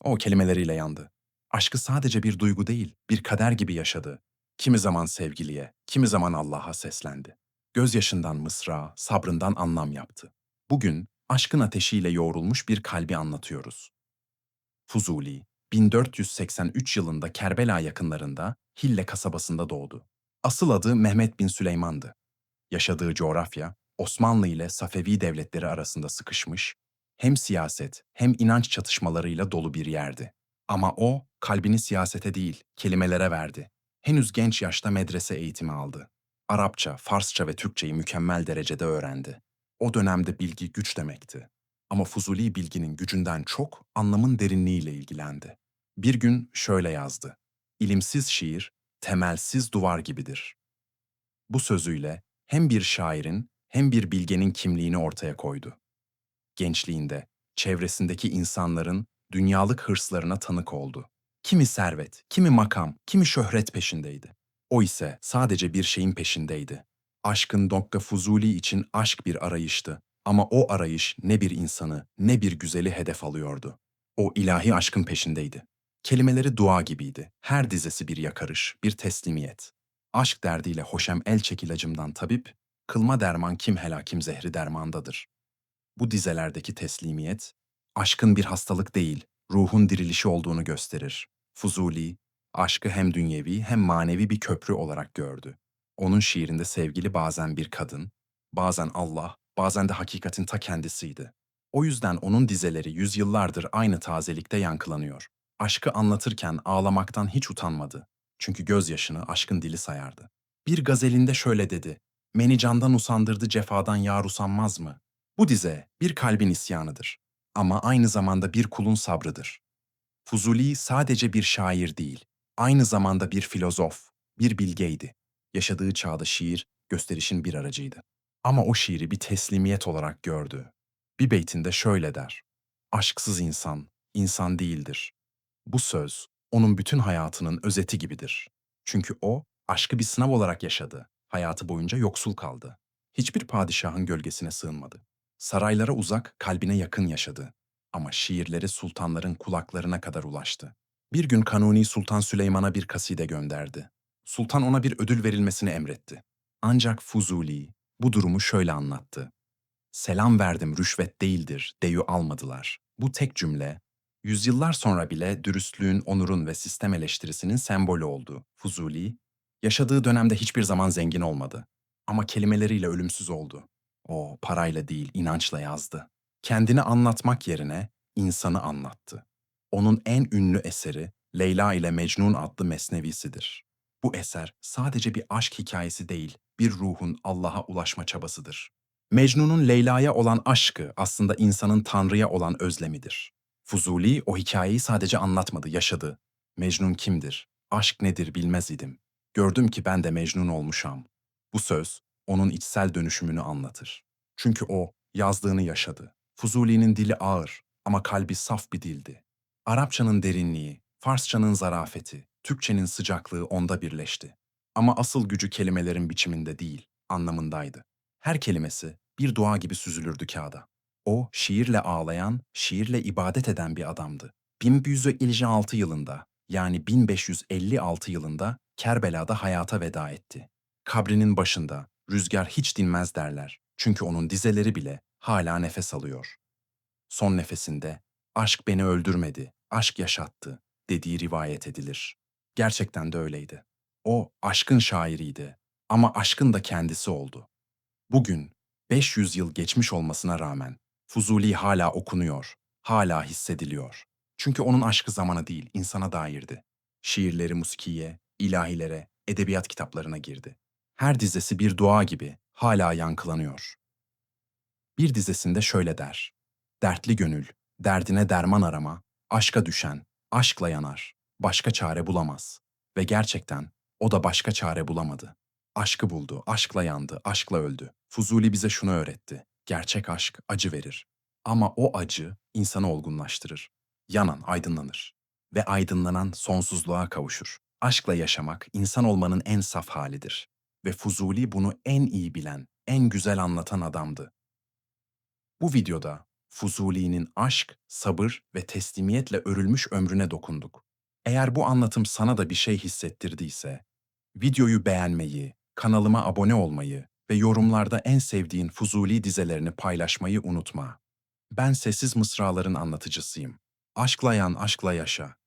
O kelimeleriyle yandı. Aşkı sadece bir duygu değil, bir kader gibi yaşadı. Kimi zaman sevgiliye, kimi zaman Allah'a seslendi. Gözyaşından mısra, sabrından anlam yaptı. Bugün aşkın ateşiyle yoğrulmuş bir kalbi anlatıyoruz. Fuzuli, 1483 yılında Kerbela yakınlarında Hille kasabasında doğdu. Asıl adı Mehmet bin Süleyman'dı. Yaşadığı coğrafya, Osmanlı ile Safevi devletleri arasında sıkışmış, hem siyaset hem inanç çatışmalarıyla dolu bir yerdi. Ama o, kalbini siyasete değil, kelimelere verdi. Henüz genç yaşta medrese eğitimi aldı. Arapça, Farsça ve Türkçeyi mükemmel derecede öğrendi. O dönemde bilgi güç demekti. Ama Fuzuli bilginin gücünden çok anlamın derinliğiyle ilgilendi. Bir gün şöyle yazdı. İlimsiz şiir, temelsiz duvar gibidir. Bu sözüyle hem bir şairin hem bir bilgenin kimliğini ortaya koydu. Gençliğinde çevresindeki insanların dünyalık hırslarına tanık oldu. Kimi servet, kimi makam, kimi şöhret peşindeydi. O ise sadece bir şeyin peşindeydi. Aşkın Dokka Fuzuli için aşk bir arayıştı. Ama o arayış ne bir insanı ne bir güzeli hedef alıyordu. O ilahi aşkın peşindeydi. Kelimeleri dua gibiydi. Her dizesi bir yakarış, bir teslimiyet. Aşk derdiyle hoşem el çekilacımdan tabip, kılma derman kim helakim zehri dermandadır. Bu dizelerdeki teslimiyet, aşkın bir hastalık değil, ruhun dirilişi olduğunu gösterir. Fuzuli, aşkı hem dünyevi hem manevi bir köprü olarak gördü. Onun şiirinde sevgili bazen bir kadın, bazen Allah, bazen de hakikatin ta kendisiydi. O yüzden onun dizeleri yüzyıllardır aynı tazelikte yankılanıyor. Aşkı anlatırken ağlamaktan hiç utanmadı. Çünkü gözyaşını aşkın dili sayardı. Bir gazelinde şöyle dedi, Beni candan usandırdı cefadan yar usanmaz mı? Bu dize bir kalbin isyanıdır. Ama aynı zamanda bir kulun sabrıdır. Fuzuli sadece bir şair değil, aynı zamanda bir filozof, bir bilgeydi. Yaşadığı çağda şiir, gösterişin bir aracıydı. Ama o şiiri bir teslimiyet olarak gördü. Bir beytinde şöyle der. Aşksız insan, insan değildir. Bu söz, onun bütün hayatının özeti gibidir. Çünkü o, aşkı bir sınav olarak yaşadı. Hayatı boyunca yoksul kaldı. Hiçbir padişahın gölgesine sığınmadı. Saraylara uzak, kalbine yakın yaşadı. Ama şiirleri sultanların kulaklarına kadar ulaştı. Bir gün Kanuni Sultan Süleyman'a bir kaside gönderdi. Sultan ona bir ödül verilmesini emretti. Ancak Fuzuli bu durumu şöyle anlattı. Selam verdim rüşvet değildir, deyu almadılar. Bu tek cümle, yüzyıllar sonra bile dürüstlüğün, onurun ve sistem eleştirisinin sembolü oldu. Fuzuli, yaşadığı dönemde hiçbir zaman zengin olmadı. Ama kelimeleriyle ölümsüz oldu. O parayla değil, inançla yazdı. Kendini anlatmak yerine insanı anlattı. Onun en ünlü eseri Leyla ile Mecnun adlı mesnevisidir. Bu eser sadece bir aşk hikayesi değil, bir ruhun Allah'a ulaşma çabasıdır. Mecnun'un Leyla'ya olan aşkı aslında insanın Tanrı'ya olan özlemidir. Fuzuli o hikayeyi sadece anlatmadı, yaşadı. Mecnun kimdir? Aşk nedir bilmez idim. Gördüm ki ben de Mecnun olmuşam. Bu söz onun içsel dönüşümünü anlatır. Çünkü o yazdığını yaşadı. Fuzuli'nin dili ağır ama kalbi saf bir dildi. Arapçanın derinliği, Farsçanın zarafeti, Türkçenin sıcaklığı onda birleşti. Ama asıl gücü kelimelerin biçiminde değil, anlamındaydı. Her kelimesi bir dua gibi süzülürdü kağıda. O, şiirle ağlayan, şiirle ibadet eden bir adamdı. 1156 yılında, yani 1556 yılında Kerbela'da hayata veda etti. Kabrinin başında, rüzgar hiç dinmez derler. Çünkü onun dizeleri bile hala nefes alıyor. Son nefesinde, aşk beni öldürmedi, aşk yaşattı dediği rivayet edilir. Gerçekten de öyleydi. O aşkın şairiydi ama aşkın da kendisi oldu. Bugün 500 yıl geçmiş olmasına rağmen Fuzuli hala okunuyor, hala hissediliyor. Çünkü onun aşkı zamana değil, insana dairdi. Şiirleri musikiye, ilahilere, edebiyat kitaplarına girdi. Her dizesi bir dua gibi hala yankılanıyor. Bir dizesinde şöyle der. Dertli gönül, derdine derman arama, aşka düşen, aşkla yanar, başka çare bulamaz. Ve gerçekten o da başka çare bulamadı. Aşkı buldu, aşkla yandı, aşkla öldü. Fuzuli bize şunu öğretti. Gerçek aşk acı verir. Ama o acı insanı olgunlaştırır. Yanan aydınlanır. Ve aydınlanan sonsuzluğa kavuşur. Aşkla yaşamak insan olmanın en saf halidir. Ve Fuzuli bunu en iyi bilen, en güzel anlatan adamdı. Bu videoda Fuzuli'nin aşk, sabır ve teslimiyetle örülmüş ömrüne dokunduk. Eğer bu anlatım sana da bir şey hissettirdiyse, videoyu beğenmeyi, kanalıma abone olmayı ve yorumlarda en sevdiğin Fuzuli dizelerini paylaşmayı unutma. Ben Sessiz Mısraların anlatıcısıyım. Aşklayan aşkla yaşa.